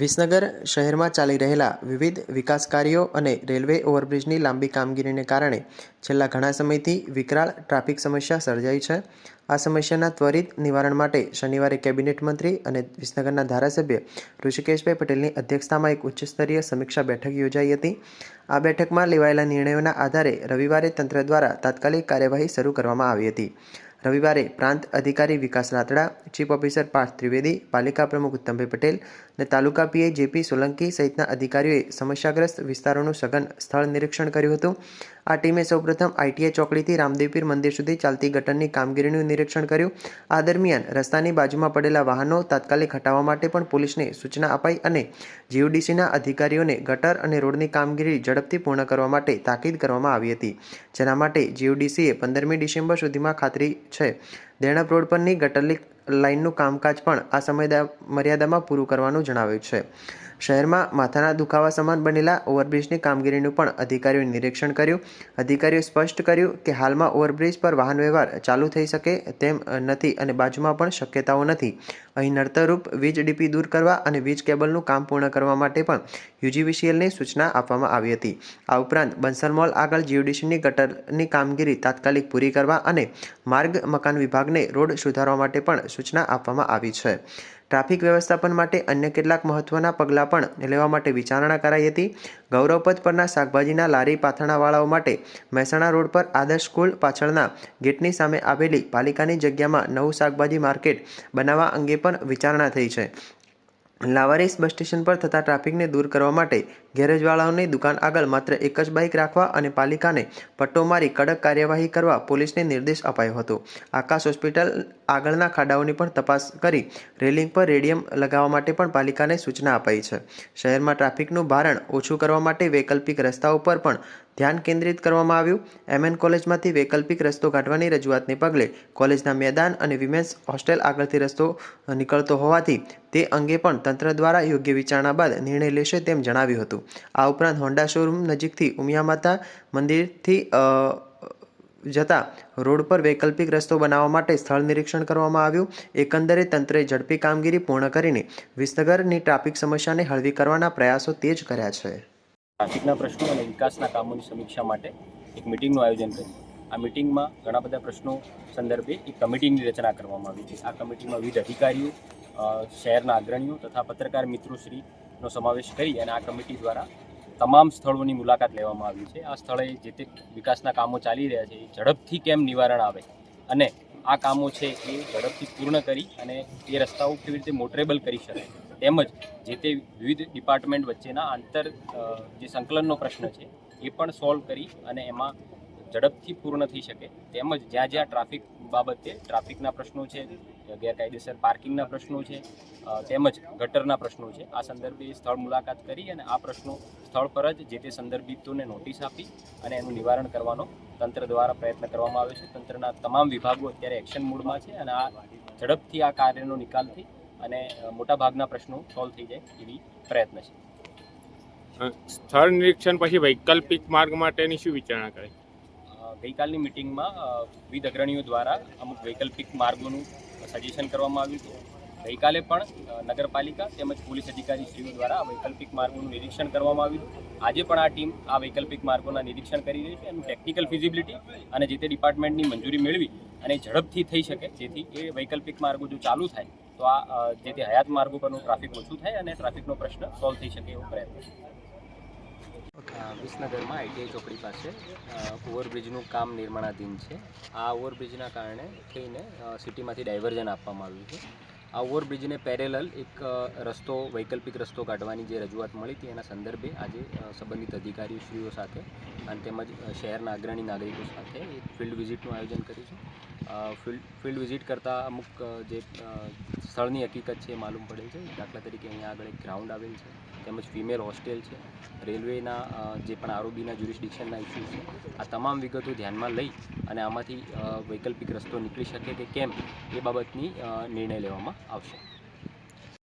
વિસનગર શહેરમાં ચાલી રહેલા વિવિધ વિકાસ કાર્યો અને રેલવે ઓવરબ્રિજની લાંબી કામગીરીને કારણે છેલ્લા ઘણા સમયથી વિકરાળ ટ્રાફિક સમસ્યા સર્જાઈ છે. આ સમસ્યાના ત્વરિત નિવારણ માટે શનિવારે કેબિનેટ મંત્રી અને વિસનગરના ધારાસભ્ય ઋષિકેશભાઈ પટેલની અધ્યક્ષતામાં એક ઉચ્ચસ્તરીય સમીક્ષા બેઠક યોજાઈ હતી. આ બેઠકમાં લેવાયેલા નિર્ણયોના આધારે રવિવારે તંત્ર દ્વારા તાત્કાલિક કાર્યવાહી શરૂ કરવામાં આવી હતી. રવિવારે પ્રાંત અધિકારી વિકાસ રાતડા, ચીફ ઓફિસર પાર્થ ત્રિવેદી, પાલિકા પ્રમુખ ઉત્તમભાઈ પટેલ અને તાલુકા પીએ જેપી સોલંકી સહિતના અધિકારીઓએ સમસ્યાગ્રસ્ત વિસ્તારોનું સઘન સ્થળ નિરીક્ષણ કર્યું હતું. આ ટીમે સૌપ્રથમ આઈટીઆઈ ચોકડીથી રામદેવપીર મંદિર સુધી ચાલતી ગટરની કામગીરીનું નિરીક્ષણ કર્યું. આ દરમિયાન રસ્તાની બાજુમાં પડેલા વાહનો તાત્કાલિક હટાવવા માટે પણ પોલીસને સૂચના અપાઈ અને જીઓડીસીના અધિકારીઓને ગટર અને રોડની કામગીરી ઝડપથી પૂર્ણ કરવા માટે તાકીદ કરવામાં આવી હતી. જેના માટે જીયુડીસીએ પંદરમી ડિસેમ્બર સુધીમાં ખાતરી છે. દેણપ રોડ પરની ગટરલી લાઇનનું કામકાજ પણ આ સમય મર્યાદામાં પૂરું કરવાનું જણાવ્યું છે. શહેરમાં માથાના દુખાવા સમાન બનેલા ઓવરબ્રિજની કામગીરીનું પણ અધિકારીઓએ નિરીક્ષણ કર્યું. અધિકારીઓએ સ્પષ્ટ કર્યું કે હાલમાં ઓવરબ્રિજ પર વાહન વ્યવહાર ચાલુ થઈ શકે તેમ નથી અને બાજુમાં પણ શક્યતાઓ નથી. અહીં નડતરરૂપ વીજ ડીપી દૂર કરવા અને વીજ કેબલનું કામ પૂર્ણ કરવા માટે પણ યુજીવીસીએલને સૂચના આપવામાં આવી હતી. આ ઉપરાંત બંસલ મોલ આગળ જીઓડીસીની ગટરની કામગીરી તાત્કાલિક પૂરી કરવા અને માર્ગ મકાન વિભાગને રોડ સુધારવા માટે પણ સૂચના આપવામાં આવી છે. ટ્રાફિક વ્યવસ્થાપન માટે અન્ય કેટલાક મહત્વના પગલાં પણ લેવા માટે વિચારણા કરાઈ હતી. ગૌરવપથ પરના શાકભાજીના લારી પાથરણાવાળાઓ માટે મહેસાણા રોડ પર આદર્શ સ્કૂલ પાછળના ગેટની સામે આવેલી પાલિકાની જગ્યામાં નવું શાકભાજી માર્કેટ બનાવવા અંગે પણ વિચારણા થઈ છે. લાવારીસ બસ સ્ટેશન પર થતા ટ્રાફિકને દૂર કરવા માટે ગેરેજવાળાઓની દુકાન આગળ માત્ર એક જ બાઇક રાખવા અને પાલિકાને પટ્ટો મારી કડક કાર્યવાહી કરવા પોલીસને નિર્દેશ અપાયો હતો. આકાશ હોસ્પિટલ આગળના ખાડાઓની પણ તપાસ કરી રેલિંગ પર રેડિયમ લગાવવા માટે પણ પાલિકાને સૂચના અપાઈ છે. શહેરમાં ટ્રાફિકનું ભારણ ઓછું કરવા માટે વૈકલ્પિક રસ્તાઓ પર પણ ધ્યાન કેન્દ્રિત કરવામાં આવ્યું. એમએન કોલેજમાંથી વૈકલ્પિક રસ્તો કાઢવાની રજૂઆતને પગલે કોલેજના મેદાન અને વિમેન્સ હોસ્ટેલ આગળથી રસ્તો નીકળતો હોવાથી તે અંગે પણ તંત્ર દ્વારા યોગ્ય વિચારણા બાદ નિર્ણય લેશે તેમ જણાવ્યું હતું. આ ઉપરાંત હોન્ડા શોરૂમ નજીકથી ઉમિયા માતા મંદિરથી જતા રોડ પર વૈકલ્પિક રસ્તો બનાવવા માટે સ્થળ નિરીક્ષણ કરવામાં આવ્યું. એકંદરે તંત્રે ઝડપી કામગીરી પૂર્ણ કરીને વિસનગરની ટ્રાફિક સમસ્યાને હળવી કરવાના પ્રયાસો તેજ કર્યા છે. ટ્રાફિકના પ્રશ્નો અને વિકાસના કામોની સમીક્ષા માટે એક મિટિંગનું આયોજન કર્યું. આ મિટિંગમાં ઘણા બધા પ્રશ્નો સંદર્ભે એક કમિટીની રચના કરવામાં આવી છે. આ કમિટીમાં વિવિધ અધિકારીઓ શહેરના અગ્રણીઓ તથા પત્રકાર મિત્રોશ્રીનો સમાવેશ કરી અને આ કમિટી દ્વારા તમામ સ્થળોની મુલાકાત લેવામાં આવી છે. આ સ્થળે જે તે વિકાસના કામો ચાલી રહ્યા છે એ ઝડપથી કેમ નિવારણ આવે અને આ કામો છે એ ઝડપથી પૂર્ણ કરી અને એ રસ્તાઓ કેવી રીતે મોટરેબલ કરી શકાય તેમજ જે તે વિવિધ ડિપાર્ટમેન્ટ વચ્ચેના આંતર જે સંકલનનો પ્રશ્ન છે એ પણ સોલ્વ કરી અને એમાં ઝડપથી પૂર્ણ થઈ શકે. તેમજ જ્યાં જ્યાં ટ્રાફિક બાબતે ટ્રાફિકના પ્રશ્નો છે ગેરકાયદેસર પાર્કિંગના પ્રશ્નો છે તેમજ ગટરના પ્રશ્નો છે. આ સંદર્ભે સ્થળ મુલાકાત કરી અને આ પ્રશ્નો સ્થળ પર જ જે તે સંદર્ભિતોને નોટિસ આપી અને એનું નિવારણ કરવાનો તંત્ર દ્વારા પ્રયત્ન કરવામાં આવે છે. તંત્રના તમામ વિભાગો અત્યારે એક્શન મૂડમાં છે અને આ ઝડપથી આ કાર્યનો નિકાલથી અને મોટાભાગના પ્રશ્નો સોલ્વ થઈ જાય એવી પ્રયત્ન છે. સ્થળ નિરીક્ષણ પછી વૈકલ્પિક માર્ગ માટેની શું વિચારણા કરી? ગઈકાલની મિટિંગમાં વિવિધ અગ્રણીઓ દ્વારા અમુક વૈકલ્પિક માર્ગોનું સજેશન કરવામાં આવ્યું હતું. ગઈકાલે પણ નગરપાલિકા તેમજ પોલીસ અધિકારીશ્રીઓ દ્વારા વૈકલ્પિક માર્ગોનું નિરીક્ષણ કરવામાં આવ્યું આજે પણ આ ટીમ આ વૈકલ્પિક માર્ગોના નિરીક્ષણ કરી રહી છે એનું ટેકનિકલ ફિઝિબિલિટી અને જે તે ડિપાર્ટમેન્ટની મંજૂરી મેળવી અને ઝડપથી થઈ શકે, જેથી એ વૈકલ્પિક માર્ગો જો ચાલુ થાય, તો આ જે તે હયાત માર્ગો પરનું ટ્રાફિક ઓછું થાય અને ટ્રાફિકનો પ્રશ્ન સોલ્વ થઈ શકે એવો પ્રયત્ન વિસનગરમાં આઈટીઆઈ ચોકડી પાસે ઓવરબ્રિજનું કામ નિર્માણાધીન છે. આ ઓવરબ્રિજના કારણે થઈને સિટીમાંથી ડાયવર્ઝન આપવામાં આવ્યું છે. આ ઓવરબ્રિજને પેરેલલ એક રસ્તો, વૈકલ્પિક રસ્તો કાઢવાની જે રજૂઆત મળી હતી, એના સંદર્ભે આજે સંબંધિત અધિકારીશ્રીઓ સાથે અને તેમજ શહેરના અગ્રણી નાગરિકો સાથે એક ફિલ્ડ વિઝિટનું આયોજન કર્યું છે. ફિલ્ડ ફિલ્ડ વિઝિટ કરતાં અમુક જે સ્થળની હકીકત છે એ માલુમ પડે છે. દાખલા તરીકે અહીંયા આગળ એક ગ્રાઉન્ડ આવેલ છે, તેમજ ફિમેલ હોસ્ટેલ છે. રેલવેના જે પણ આરોબીના જ્યુરિસ્ડિક્શનના ઇસ્યુ છે, આ તમામ વિગતો ધ્યાનમાં લઈ અને આમાંથી વૈકલ્પિક રસ્તો નીકળી શકે કે કેમ એ બાબતની નિર્ણય લેવામાં આવશે